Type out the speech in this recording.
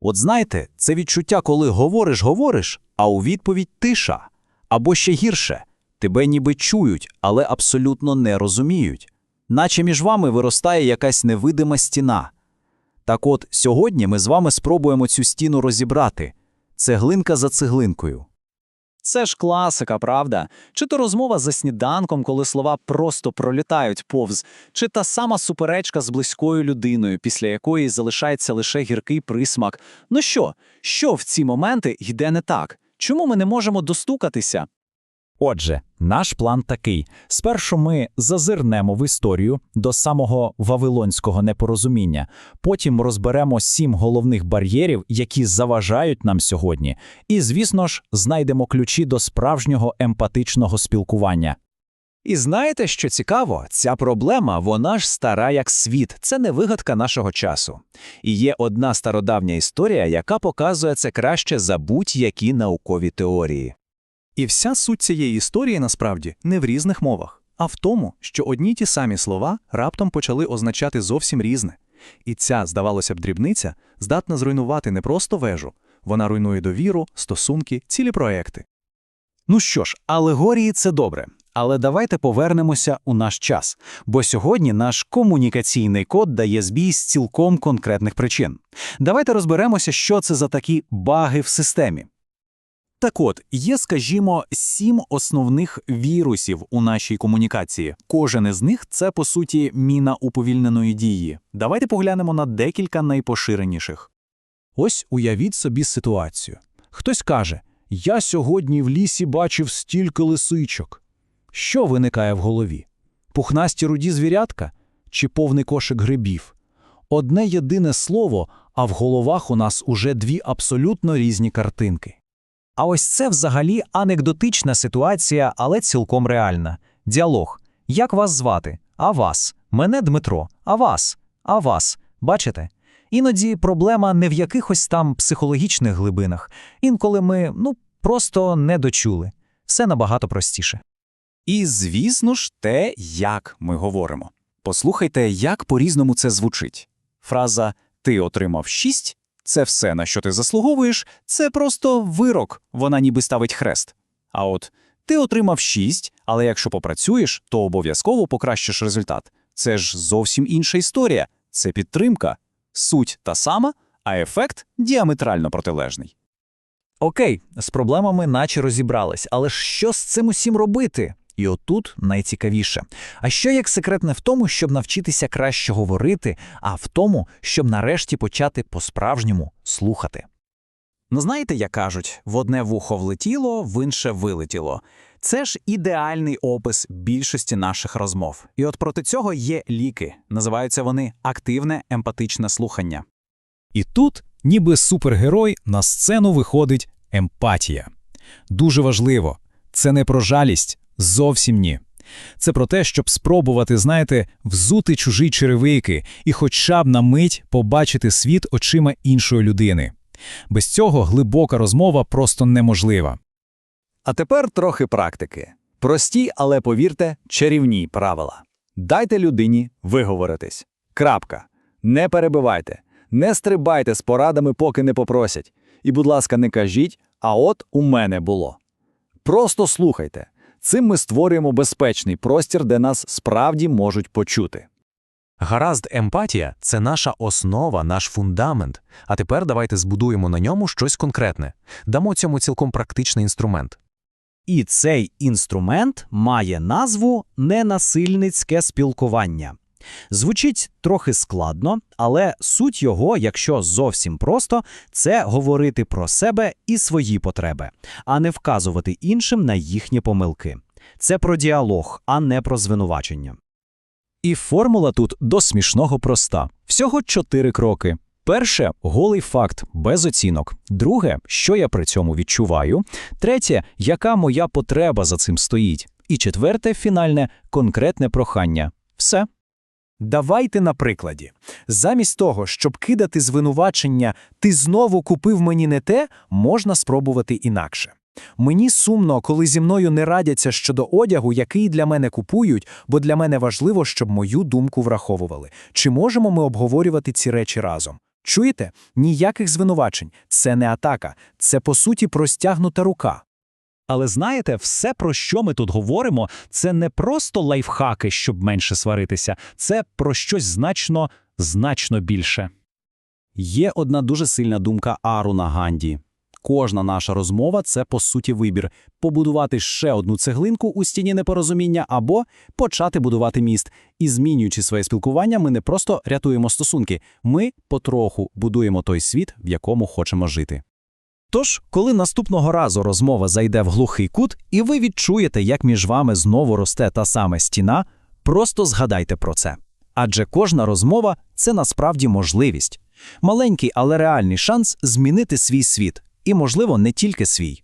От знаєте, це відчуття, коли говориш, говориш, а у відповідь тиша. Або ще гірше, тебе ніби чують, але абсолютно не розуміють. Наче між вами виростає якась невидима стіна. Так от, сьогодні ми з вами спробуємо цю стіну розібрати. Цеглинка за цеглинкою. Це ж класика, правда? Чи то розмова за сніданком, коли слова просто пролітають повз, чи та сама суперечка з близькою людиною, після якої залишається лише гіркий присмак. Ну що, що в ці моменти йде не так? Чому ми не можемо достукатися? Отже, наш план такий: спершу ми зазирнемо в історію до самого вавилонського непорозуміння, потім розберемо сім головних бар'єрів, які заважають нам сьогодні, і, звісно ж, знайдемо ключі до справжнього емпатичного спілкування. І знаєте, що цікаво? Ця проблема, вона ж стара як світ, це не вигадка нашого часу. І є одна стародавня історія, яка показує це краще за будь-які наукові теорії. І вся суть цієї історії насправді не в різних мовах, а в тому, що одні ті самі слова раптом почали означати зовсім різне. І ця, здавалося б, дрібниця здатна зруйнувати не просто вежу, вона руйнує довіру, стосунки, цілі проекти. Ну що ж, алегорії це добре. Але давайте повернемося у наш час, бо сьогодні наш комунікаційний код дає збій з цілком конкретних причин. Давайте розберемося, що це за такі баги в системі. Так от, є, скажімо, сім основних вірусів у нашій комунікації. Кожен із них це, по суті, міна уповільненої дії. Давайте поглянемо на декілька найпоширеніших. Ось уявіть собі ситуацію. Хтось каже: Я сьогодні в лісі бачив стільки лисичок. Що виникає в голові? Пухнасті руді звірятка чи повний кошик грибів? Одне єдине слово, а в головах у нас уже дві абсолютно різні картинки. А ось це взагалі анекдотична ситуація, але цілком реальна. Діалог. Як вас звати? А вас? Мене Дмитро. А вас? А вас? Бачите? Іноді проблема не в якихось там психологічних глибинах. Інколи ми, ну, просто не дочули. Все набагато простіше. І, звісно ж, те, як ми говоримо. Послухайте, як по-різному це звучить. Фраза «ти отримав шість» – це все, на що ти заслуговуєш, це просто вирок, вона ніби ставить хрест. А от «ти отримав шість, але якщо попрацюєш, то обов'язково покращиш результат. Це ж зовсім інша історія, це підтримка. Суть та сама, а ефект діаметрально протилежний. Окей, з проблемами наче розібрались, але що з цим усім робити? І отут найцікавіше. А що як секрет не в тому, щоб навчитися краще говорити, а в тому, щоб нарешті почати по-справжньому слухати? Ну знаєте, як кажуть, в одне вухо влетіло, в інше вилетіло. Це ж ідеальний опис більшості наших розмов. І от проти цього є ліки. Називаються вони активне емпатичне слухання. І тут, ніби супергерой, на сцену виходить емпатія. Дуже важливо, це не про жалість, зовсім ні. Це про те, щоб спробувати, знаєте, взути чужі черевики і хоча б на мить побачити світ очима іншої людини. Без цього глибока розмова просто неможлива. А тепер трохи практики. Прості, але повірте, чарівні правила. Дайте людині виговоритись. Крапка. Не перебивайте. Не стрибайте з порадами, поки не попросять. І, будь ласка, не кажіть, а от у мене було. Просто слухайте. Цим ми створюємо безпечний простір, де нас справді можуть почути. Гаразд, емпатія це наша основа, наш фундамент. А тепер давайте збудуємо на ньому щось конкретне. Дамо цьому цілком практичний інструмент. І цей інструмент має назву ненасильницьке спілкування. Звучить трохи складно, але суть його, якщо зовсім просто, це говорити про себе і свої потреби, а не вказувати іншим на їхні помилки. Це про діалог, а не про звинувачення. І формула тут до смішного проста. Всього чотири кроки. Перше голий факт без оцінок. Друге, що я при цьому відчуваю. Третє, яка моя потреба за цим стоїть. І четверте, фінальне конкретне прохання. Все. Давайте на прикладі. Замість того, щоб кидати звинувачення, ти знову купив мені не те, можна спробувати інакше. Мені сумно, коли зі мною не радяться щодо одягу, який для мене купують, бо для мене важливо, щоб мою думку враховували. Чи можемо ми обговорювати ці речі разом? Чуєте? Ніяких звинувачень. Це не атака. Це, по суті, простягнута рука. Але знаєте, все, про що ми тут говоримо, це не просто лайфхаки, щоб менше сваритися, це про щось значно, значно більше. Є одна дуже сильна думка Аруна Ганді. Кожна наша розмова – це, по суті, вибір – побудувати ще одну цеглинку у стіні непорозуміння або почати будувати міст. І змінюючи своє спілкування, ми не просто рятуємо стосунки, ми потроху будуємо той світ, в якому хочемо жити. Тож, коли наступного разу розмова зайде в глухий кут, і ви відчуєте, як між вами знову росте та саме стіна, просто згадайте про це. Адже кожна розмова це насправді можливість. Маленький, але реальний шанс змінити свій світ, і, можливо, не тільки свій.